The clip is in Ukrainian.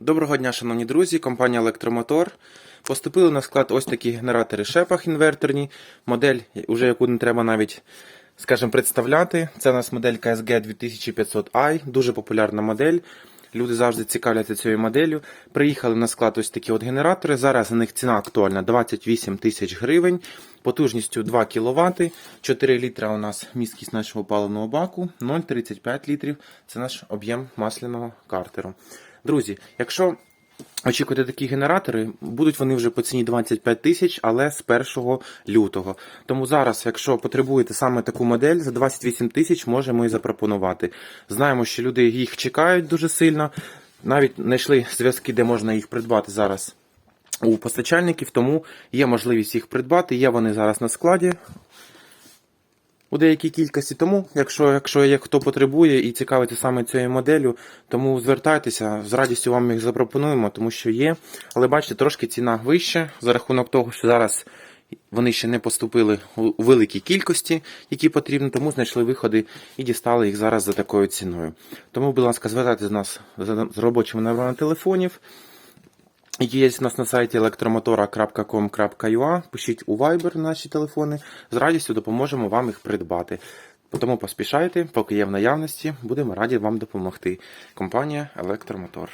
Доброго дня, шановні друзі, компанія Електромотор. Поступили на склад ось такі генератори шепах інверторні. Модель, уже яку не треба навіть, скажімо, представляти. Це у нас модель KSG 2500i, дуже популярна модель. Люди завжди цікавляться цією моделлю. Приїхали на склад ось такі от генератори. Зараз на них ціна актуальна 28 тисяч гривень, потужністю 2 кВт, 4 літра у нас місткість нашого паливного баку, 0,35 літрів. Це наш об'єм масляного картеру. Друзі, якщо очікуєте такі генератори, будуть вони вже по ціні 25 тисяч, але з 1 лютого. Тому зараз, якщо потребуєте саме таку модель, за 28 тисяч можемо і запропонувати. Знаємо, що люди їх чекають дуже сильно. Навіть знайшли зв'язки, де можна їх придбати зараз у постачальників, тому є можливість їх придбати. Є вони зараз на складі у деякій кількості. Тому, якщо, якщо є хто потребує і цікавиться саме цією моделлю, тому звертайтеся, з радістю вам їх запропонуємо, тому що є. Але бачите, трошки ціна вища за рахунок того, що зараз вони ще не поступили у великій кількості, які потрібні, тому знайшли виходи і дістали їх зараз за такою ціною. Тому, будь ласка, звертайтеся з нас з робочими номерами телефонів. Є у нас на сайті електромотора.com.ua. Пишіть у Viber наші телефони. З радістю допоможемо вам їх придбати. Тому поспішайте, поки є в наявності, будемо раді вам допомогти. Компанія Електромотор.